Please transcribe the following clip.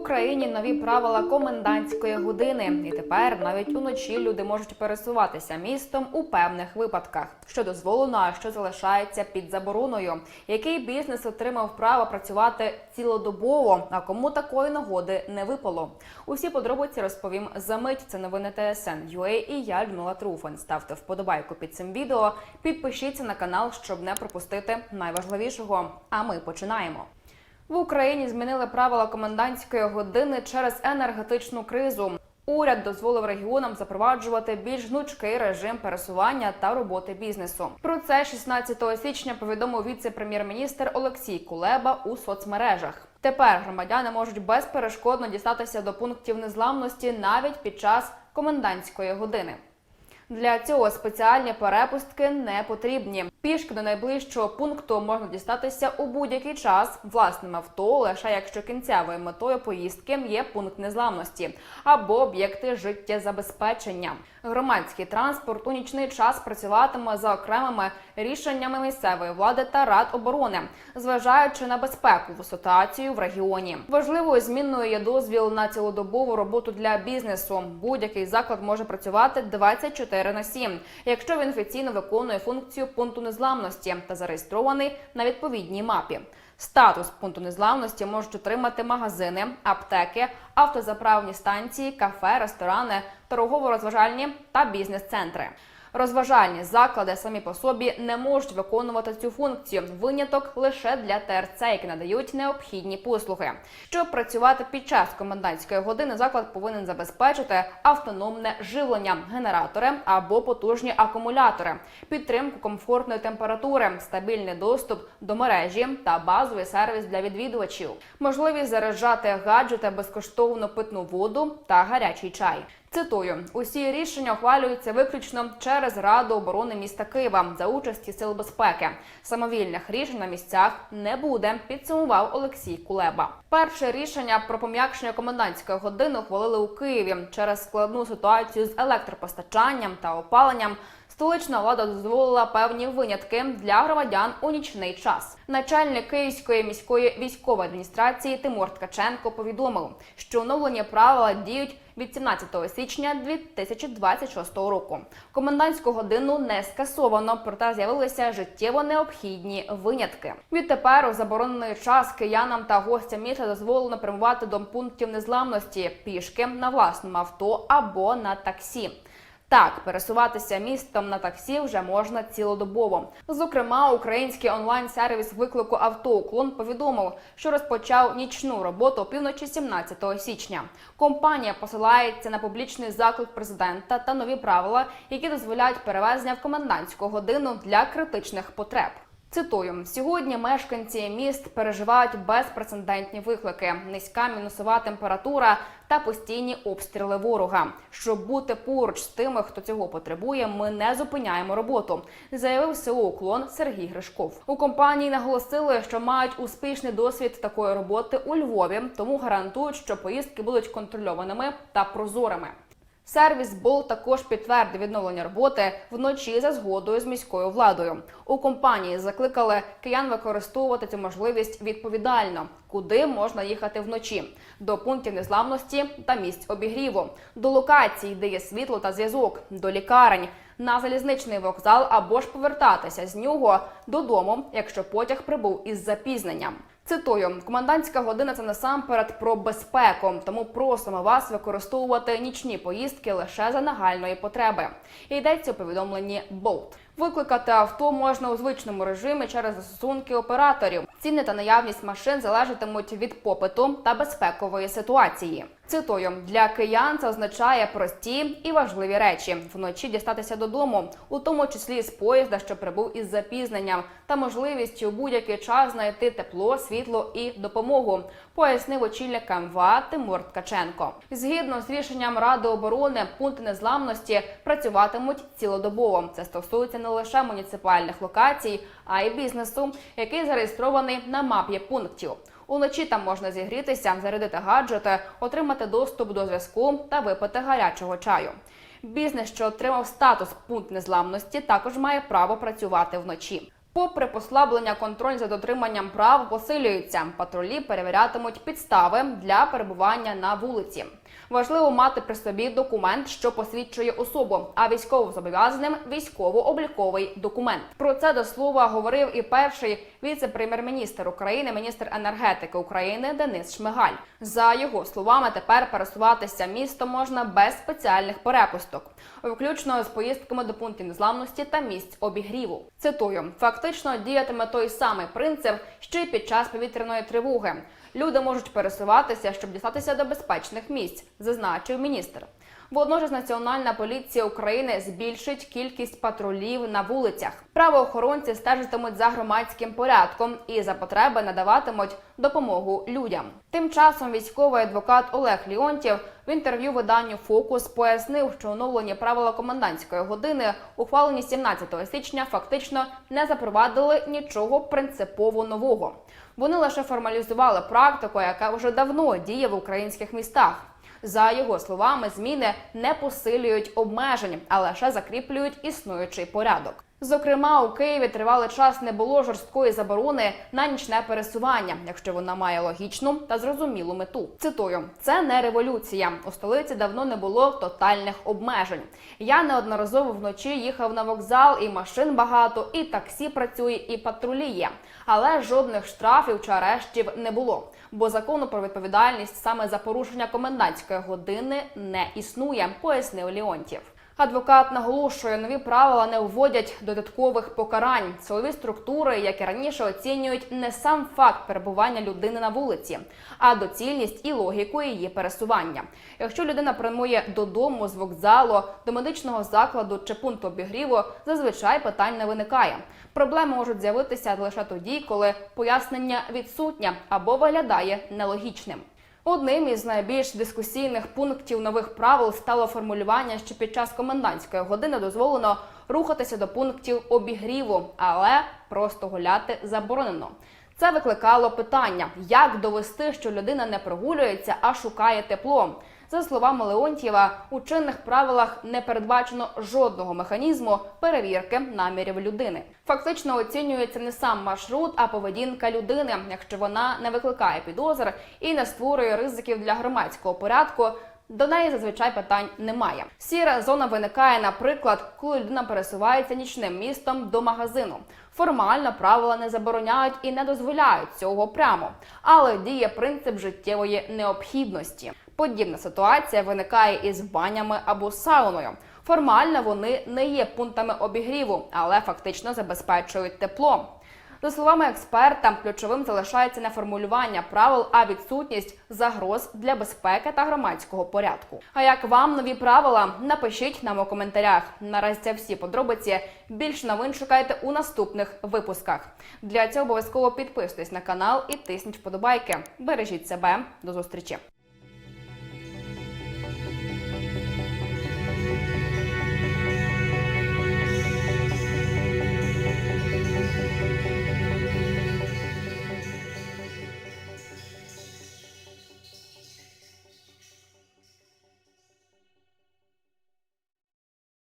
Україні нові правила комендантської години, і тепер навіть уночі люди можуть пересуватися містом у певних випадках, що дозволено, а що залишається під забороною. Який бізнес отримав право працювати цілодобово, а кому такої нагоди не випало? Усі подробиці розповім за мить. Це новини ТСН UA і я Людмила Труфан. Ставте вподобайку під цим відео, підпишіться на канал, щоб не пропустити найважливішого. А ми починаємо. В Україні змінили правила комендантської години через енергетичну кризу. Уряд дозволив регіонам запроваджувати більш гнучкий режим пересування та роботи бізнесу. Про це 16 січня повідомив віце-прем'єр-міністр Олексій Кулеба у соцмережах. Тепер громадяни можуть безперешкодно дістатися до пунктів незламності навіть під час комендантської години. Для цього спеціальні перепустки не потрібні. Пішки до найближчого пункту можна дістатися у будь-який час власним авто, лише якщо кінцевою метою поїздки є пункт незламності або об'єкти життєзабезпечення. Громадський транспорт у нічний час працюватиме за окремими рішеннями місцевої влади та рад оборони, зважаючи на безпекову ситуацію в регіоні. Важливою змінною є дозвіл на цілодобову роботу для бізнесу. Будь-який заклад може працювати 24 на 7, якщо він офіційно виконує функцію пункту незламності та зареєстрований на відповідній мапі. Статус пункту незламності можуть отримати магазини, аптеки, автозаправні станції, кафе, ресторани, торгово-розважальні та бізнес-центри. Розважальні заклади самі по собі не можуть виконувати цю функцію. Виняток лише для ТРЦ, які надають необхідні послуги. Щоб працювати під час комендантської години, заклад повинен забезпечити автономне живлення, генератори або потужні акумулятори, підтримку комфортної температури, стабільний доступ до мережі та базовий сервіс для відвідувачів, можливість заряджати гаджети, безкоштовну питну воду та гарячий чай. Цитую: усі рішення ухвалюються виключно через Раду оборони міста Києва за участі сил безпеки. Самовільних рішень на місцях не буде. Підсумував Олексій Кулеба. Перше рішення про пом'якшення комендантської години ухвалили у Києві через складну ситуацію з електропостачанням та опаленням. Столична влада дозволила певні винятки для громадян у нічний час. Начальник Київської міської військової адміністрації Тимур Ткаченко повідомив, що оновлені правила діють від 17 січня 2026 року. Комендантську годину не скасовано, проте з'явилися життєво необхідні винятки. Відтепер у заборонений час киянам та гостям міста дозволено прямувати до пунктів незламності пішки на власному авто або на таксі. Так, пересуватися містом на таксі вже можна цілодобово. Зокрема, український онлайн-сервіс виклику авто «Уклон» повідомив, що розпочав нічну роботу півночі 17 січня. Компанія посилається на публічний заклик президента та нові правила, які дозволяють перевезення в комендантську годину для критичних потреб. Цитую, сьогодні мешканці міст переживають безпрецедентні виклики, низька мінусова температура та постійні обстріли ворога. Щоб бути поруч з тими, хто цього потребує, ми не зупиняємо роботу, заявив село Уклон Сергій Гришков. У компанії наголосили, що мають успішний досвід такої роботи у Львові, тому гарантують, що поїздки будуть контрольованими та прозорими. Сервіс Бол також підтвердив відновлення роботи вночі за згодою з міською владою. У компанії закликали киян використовувати цю можливість відповідально, куди можна їхати вночі до пунктів незламності та місць обігріву, до локацій, де є світло та зв'язок, до лікарень, на залізничний вокзал або ж повертатися з нього додому, якщо потяг прибув із запізненням. Цитую, комендантська година це насамперед про безпеку, тому просимо вас використовувати нічні поїздки лише за нагальної потреби. Йдеться у повідомленні Болт. Викликати авто можна у звичному режимі через застосунки операторів. Ціни та наявність машин залежатимуть від попиту та безпекової ситуації. Цитую, для киян це означає прості і важливі речі вночі дістатися додому, у тому числі з поїзда, що прибув із запізненням, та можливість у будь-який час знайти тепло, світло і допомогу, пояснив очільник МВА Тимур Ткаченко. Згідно з рішенням Ради оборони, пункти незламності працюватимуть цілодобово. Це стосується не лише муніципальних локацій, а й бізнесу, який зареєстрований на мапі пунктів. Уночі там можна зігрітися, зарядити гаджети, отримати доступ до зв'язку та випити гарячого чаю. Бізнес, що отримав статус пункт незламності, також має право працювати вночі. Попри послаблення, контроль за дотриманням прав посилюється. Патрулі перевірятимуть підстави для перебування на вулиці. Важливо мати при собі документ, що посвідчує особу, а військовозобов'язаним військово-обліковий документ. Про це до слова говорив і перший віце-прем'єр-міністр України, міністр енергетики України Денис Шмигаль. За його словами, тепер пересуватися містом можна без спеціальних перепусток, включно з поїздками до пунктів незламності та місць обігріву. Цитую: фактично діятиме той самий принцип, що й під час повітряної тривоги. Люди можуть пересуватися, щоб дістатися до безпечних місць, зазначив міністр. Водночас Національна поліція України збільшить кількість патрулів на вулицях. Правоохоронці стежитимуть за громадським порядком і за потреби надаватимуть допомогу людям. Тим часом військовий адвокат Олег Ліонтів в інтерв'ю виданню Фокус пояснив, що оновлені правила комендантської години, ухвалені 17 січня, фактично не запровадили нічого принципово нового. Вони лише формалізували практику, яка вже давно діє в українських містах. За його словами, зміни не посилюють обмежень, а лише закріплюють існуючий порядок. Зокрема, у Києві тривалий час не було жорсткої заборони на нічне пересування, якщо вона має логічну та зрозумілу мету. Цитую: це не революція. У столиці давно не було тотальних обмежень. Я неодноразово вночі їхав на вокзал, і машин багато, і таксі працює, і патрулі є. Але жодних штрафів чи арештів не було. Бо закону про відповідальність саме за порушення комендантської години не існує, пояснив Леонтів. Адвокат наголошує, нові правила не вводять додаткових покарань. Силові структури, як і раніше, оцінюють не сам факт перебування людини на вулиці, а доцільність і логіку її пересування. Якщо людина прямує додому з вокзалу, до медичного закладу чи пункту обігріву, зазвичай питань не виникає. Проблеми можуть з'явитися лише тоді, коли пояснення відсутнє або виглядає нелогічним. Одним із найбільш дискусійних пунктів нових правил стало формулювання, що під час комендантської години дозволено рухатися до пунктів обігріву, але просто гуляти заборонено. Це викликало питання, як довести, що людина не прогулюється, а шукає тепло. За словами Леонтьєва, у чинних правилах не передбачено жодного механізму перевірки намірів людини. Фактично оцінюється не сам маршрут, а поведінка людини, якщо вона не викликає підозр і не створює ризиків для громадського порядку. До неї зазвичай питань немає. Сіра зона виникає, наприклад, коли людина пересувається нічним містом до магазину. Формально правила не забороняють і не дозволяють цього прямо, але діє принцип життєвої необхідності. Подібна ситуація виникає із банями або сауною. Формально вони не є пунктами обігріву, але фактично забезпечують тепло. За словами експерта, ключовим залишається не формулювання правил, а відсутність загроз для безпеки та громадського порядку. А як вам нові правила? Напишіть нам у коментарях. Наразі це всі подробиці. Більше новин шукайте у наступних випусках. Для цього обов'язково підписуйтесь на канал і тисніть вподобайки. Бережіть себе. До зустрічі.